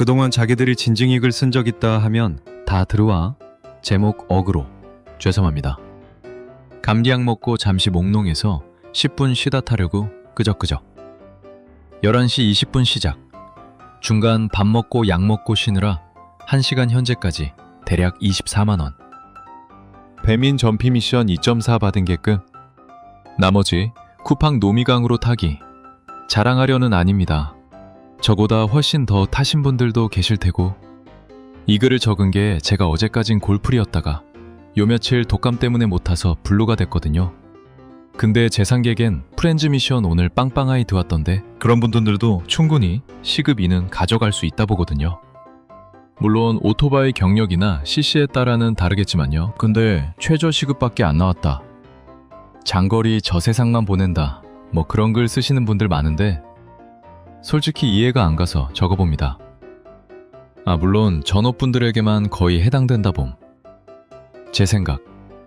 그동안 자기들이 진징익을 쓴 적 있다 하면 다 들어와. 제목 어그로. 죄송합니다. 감기약 먹고 잠시 몽롱해서 10분 쉬다 타려고 끄적끄적. 11시 20분 시작. 중간 밥 먹고 약 먹고 쉬느라 1시간 현재까지 대략 24만 원. 배민 전피 미션 2.4 받은 게 끝. 나머지 쿠팡 노미강으로 타기. 자랑하려는 아닙니다. 저보다 훨씬 더 타신 분들도 계실 테고. 이 글을 적은 게 제가 어제까진 골프리였다가 요 며칠 독감 때문에 못 타서 블루가 됐거든요. 근데 제 상객엔 프렌즈 미션 오늘 빵빵하이 들어왔던데 그런 분들도 충분히 시급 2는 가져갈 수 있다 보거든요. 물론 오토바이 경력이나 CC에 따라는 다르겠지만요. 근데 최저 시급밖에 안 나왔다. 장거리 저 세상만 보낸다. 뭐 그런 글 쓰시는 분들 많은데 솔직히 이해가 안 가서 적어봅니다. 아 물론 전업분들에게만 거의 해당된다 봄. 제 생각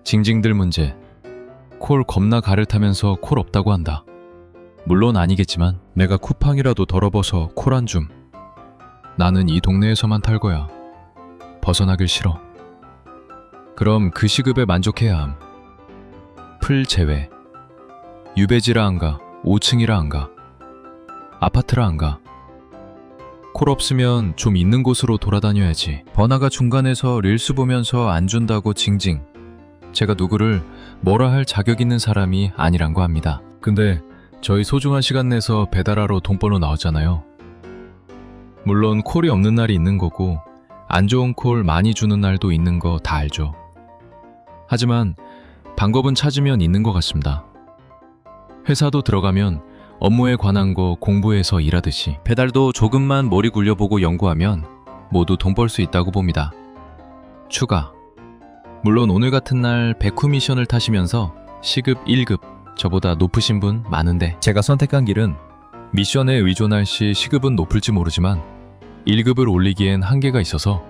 징징들 문제 콜 겁나 가를 타면서 콜 없다고 한다. 물론 아니겠지만 내가 쿠팡이라도 덜어버서 콜 한 줌. 나는 이 동네에서만 탈 거야. 벗어나길 싫어. 그럼 그 시급에 만족해야 함. 풀 제외. 유배지라 안 가, 5층이라 안 가, 아파트라 안 가. 콜 없으면 좀 있는 곳으로 돌아다녀야지. 버나가 중간에서 릴스 보면서 안 준다고 징징. 제가 누구를 뭐라 할 자격 있는 사람이 아니란 거 합니다. 근데 저희 소중한 시간 내서 배달하러 돈벌러 나왔잖아요. 물론 콜이 없는 날이 있는 거고 안 좋은 콜 많이 주는 날도 있는 거 다 알죠. 하지만 방법은 찾으면 있는 것 같습니다. 회사도 들어가면 업무에 관한 거 공부해서 일하듯이 배달도 조금만 머리 굴려보고 연구하면 모두 돈 벌 수 있다고 봅니다. 추가. 물론 오늘 같은 날 백후 미션을 타시면서 시급 1급 저보다 높으신 분 많은데 제가 선택한 길은 미션에 의존할 시 시급은 높을지 모르지만 1급을 올리기엔 한계가 있어서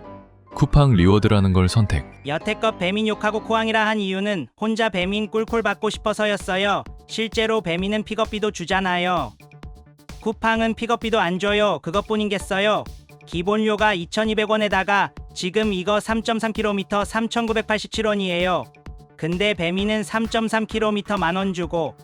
쿠팡 리워드라는 걸 선택. 여태껏 배민 욕하고 코항이라 한 이유는 혼자 배민 꿀콜 받고 싶어서였어요. 실제로 배민은 픽업비도 주잖아요. 쿠팡은 픽업비도 안 줘요. 그것뿐인겠어요. 기본료가 2,200원에다가 지금 이거 3.3km 3,987원이에요. 근데 배민은 3.3km 만원 주고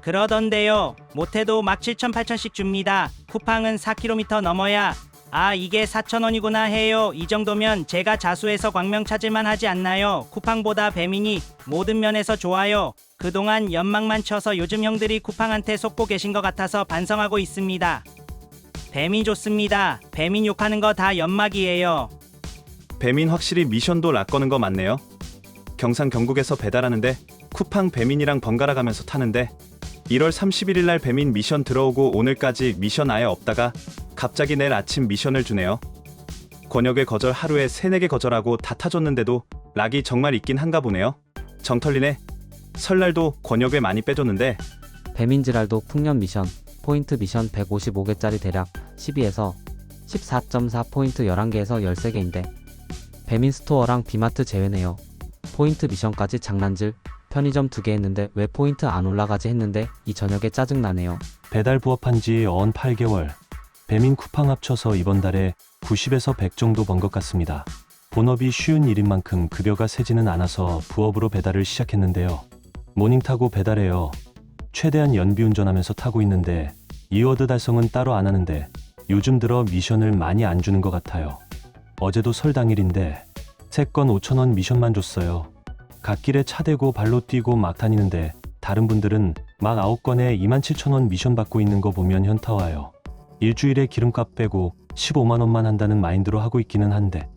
그러던데요. 못해도 막 7천 8천씩 줍니다. 쿠팡은 4km 넘어야 아 이게 4천원이구나 해요. 이 정도면 제가 자수해서 광명 찾을만 하지 않나요? 쿠팡보다 배민이 모든 면에서 좋아요. 그동안 연막만 쳐서 요즘 형들이 쿠팡한테 속고 계신 것 같아서 반성하고 있습니다. 배민 좋습니다. 배민 욕하는 거 다 연막이에요. 배민 확실히 미션도 락 거는 거 맞네요. 경상 경북에서 배달하는데 쿠팡 배민이랑 번갈아 가면서 타는데 1월 31일 날 배민 미션 들어오고 오늘까지 미션 아예 없다가 갑자기 내일 아침 미션을 주네요. 권역의 거절 하루에 3, 4개 거절하고 다 타줬는데도 락이 정말 있긴 한가 보네요. 정털리네. 설날도 권역에 많이 빼줬는데 배민지랄도 풍년 미션, 포인트 미션 155개짜리 대략 12에서 14.4 포인트 11개에서 13개인데 배민 스토어랑 비마트 제외네요. 포인트 미션까지 장난질 편의점 2개 했는데 왜 포인트 안 올라가지 했는데 이 저녁에 짜증나네요. 배달 부업한 지 어언 8개월. 배민 쿠팡 합쳐서 이번 달에 90에서 100 정도 번 것 같습니다. 본업이 쉬운 일인 만큼 급여가 세지는 않아서 부업으로 배달을 시작했는데요. 모닝 타고 배달해요. 최대한 연비 운전하면서 타고 있는데 이워드 달성은 따로 안 하는데 요즘 들어 미션을 많이 안 주는 것 같아요. 어제도 설 당일인데 3건 5천원 미션만 줬어요. 갓길에 차 대고 발로 뛰고 막 다니는데 다른 분들은 막 9건에 27,000원 미션 받고 있는 거 보면 현타 와요. 일주일에 기름값 빼고 15만 원만 한다는 마인드로 하고 있기는 한데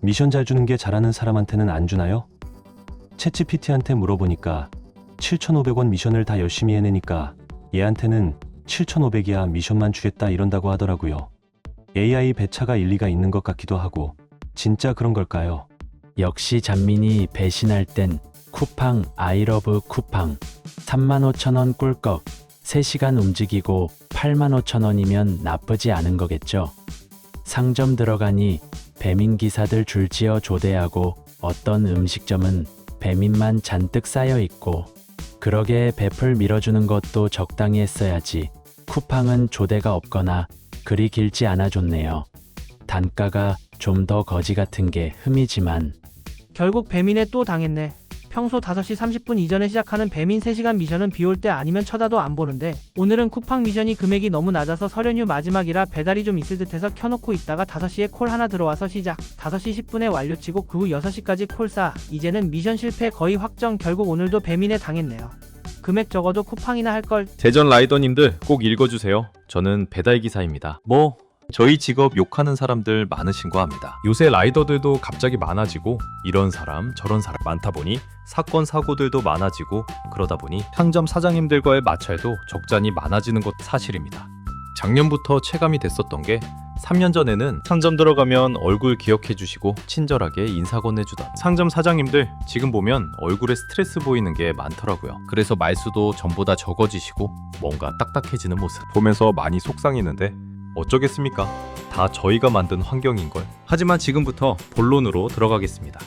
미션 잘 주는 게 잘하는 사람한테는 안 주나요? 채찌PT한테 물어보니까 7,500원 미션을 다 열심히 해내니까 얘한테는 7,500이야 미션만 주겠다 이런다고 하더라고요. AI 배차가 일리가 있는 것 같기도 하고 진짜 그런 걸까요? 역시 잔민이 배신할 땐 쿠팡 아이러브 쿠팡 35,000원 꿀꺽 3시간 움직이고 85,000원이면 나쁘지 않은 거겠죠. 상점 들어가니 배민 기사들 줄지어 조대하고 어떤 음식점은 배민만 잔뜩 쌓여 있고 그러게 배풀 밀어주는 것도 적당히 했어야지 쿠팡은 조대가 없거나 그리 길지 않아 줬네요. 단가가 좀 더 거지 같은 게 흠이지만 결국 배민에 또 당했네. 평소 5시 30분 이전에 시작하는 배민 3시간 미션은 비 올 때 아니면 쳐다도 안 보는데 오늘은 쿠팡 미션이 금액이 너무 낮아서 설 연휴 마지막이라 배달이 좀 있을 듯해서 켜놓고 있다가 5시에 콜 하나 들어와서 시작 5시 10분에 완료치고 그 후 6시까지 콜쏴 이제는 미션 실패 거의 확정 결국 오늘도 배민에 당했네요. 금액 적어도 쿠팡이나 할걸 대전 라이더님들 꼭 읽어주세요. 저는 배달 기사입니다. 뭐 저희 직업 욕하는 사람들 많으신 거 합니다. 요새 라이더들도 갑자기 많아지고 이런 사람 저런 사람 많다 보니 사건 사고들도 많아지고 그러다 보니 상점 사장님들과의 마찰도 적잖이 많아지는 것 사실입니다. 작년부터 체감이 됐었던 게 3년 전에는 상점 들어가면 얼굴 기억해 주시고 친절하게 인사 건네주던 상점 사장님들 지금 보면 얼굴에 스트레스 보이는 게 많더라고요. 그래서 말수도 전보다 적어지시고 뭔가 딱딱해지는 모습 보면서 많이 속상했는데 어쩌겠습니까? 다 저희가 만든 환경인걸. 하지만 지금부터 본론으로 들어가겠습니다.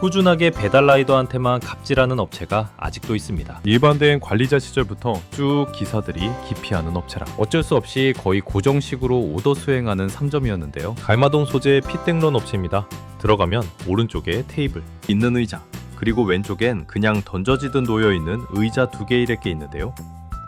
꾸준하게 배달 라이더한테만 갑질하는 업체가 아직도 있습니다. 일반된 관리자 시절부터 쭉 기사들이 기피하는 업체라 어쩔 수 없이 거의 고정식으로 오더 수행하는 3점이었는데요. 갈마동 소재의 피땡런 업체입니다. 들어가면 오른쪽에 테이블, 있는 의자, 그리고 왼쪽엔 그냥 던져지듯 놓여 있는 의자 두개 이렇게 있는데요.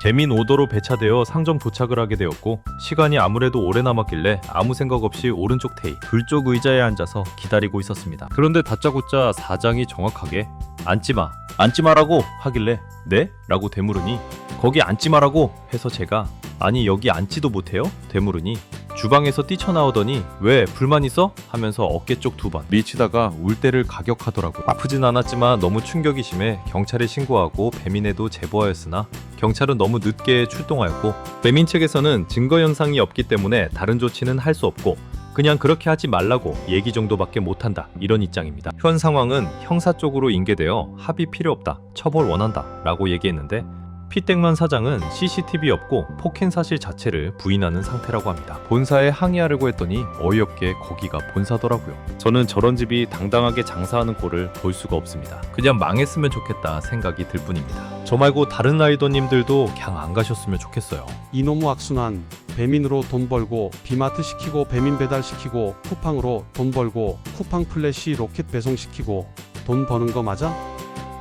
재민 오더로 배차되어 상점 도착을 하게 되었고 시간이 아무래도 오래 남았길래 아무 생각 없이 오른쪽 테이 불쪽 의자에 앉아서 기다리고 있었습니다. 그런데 다짜고짜 사장이 정확하게 앉지마 앉지마라고 하길래 네? 라고 되물으니 거기 앉지마라고 해서 제가 아니 여기 앉지도 못해요? 되물으니 주방에서 뛰쳐나오더니 왜 불만 있어? 하면서 어깨 쪽 두 번 밀치다가 울대를 가격하더라고 아프진 않았지만 너무 충격이 심해 경찰에 신고하고 배민에도 제보하였으나 경찰은 너무 늦게 출동하였고 배민 측에서는 증거 현상이 없기 때문에 다른 조치는 할 수 없고 그냥 그렇게 하지 말라고 얘기 정도밖에 못한다 이런 입장입니다. 현 상황은 형사 쪽으로 인계되어 합의 필요 없다 처벌 원한다 라고 얘기했는데 피땡만 사장은 CCTV 없고 폭행 사실 자체를 부인하는 상태라고 합니다. 본사에 항의하려고 했더니 어이없게 거기가 본사더라고요. 저는 저런 집이 당당하게 장사하는 꼴을 볼 수가 없습니다. 그냥 망했으면 좋겠다 생각이 들 뿐입니다. 저 말고 다른 라이더님들도 그냥 안 가셨으면 좋겠어요. 이놈의 악순환 배민으로 돈 벌고 비마트 시키고 배민 배달 시키고 쿠팡으로 돈 벌고 쿠팡 플래시 로켓 배송 시키고 돈 버는 거 맞아?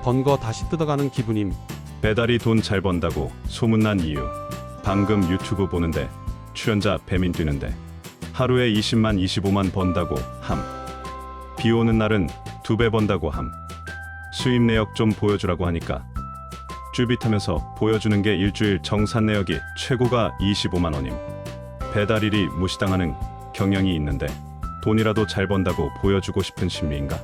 번 거 다시 뜯어가는 기분임 배달이 돈 잘 번다고 소문난 이유. 방금 유튜브 보는데 출연자 배민 뛰는데 하루에 20만 25만 번다고 함. 비 오는 날은 두 배 번다고 함. 수입 내역 좀 보여주라고 하니까 쭈빗하면서 보여주는 게 일주일 정산 내역이 최고가 25만 원임. 배달일이 무시당하는 경향이 있는데 돈이라도 잘 번다고 보여주고 싶은 심리인가?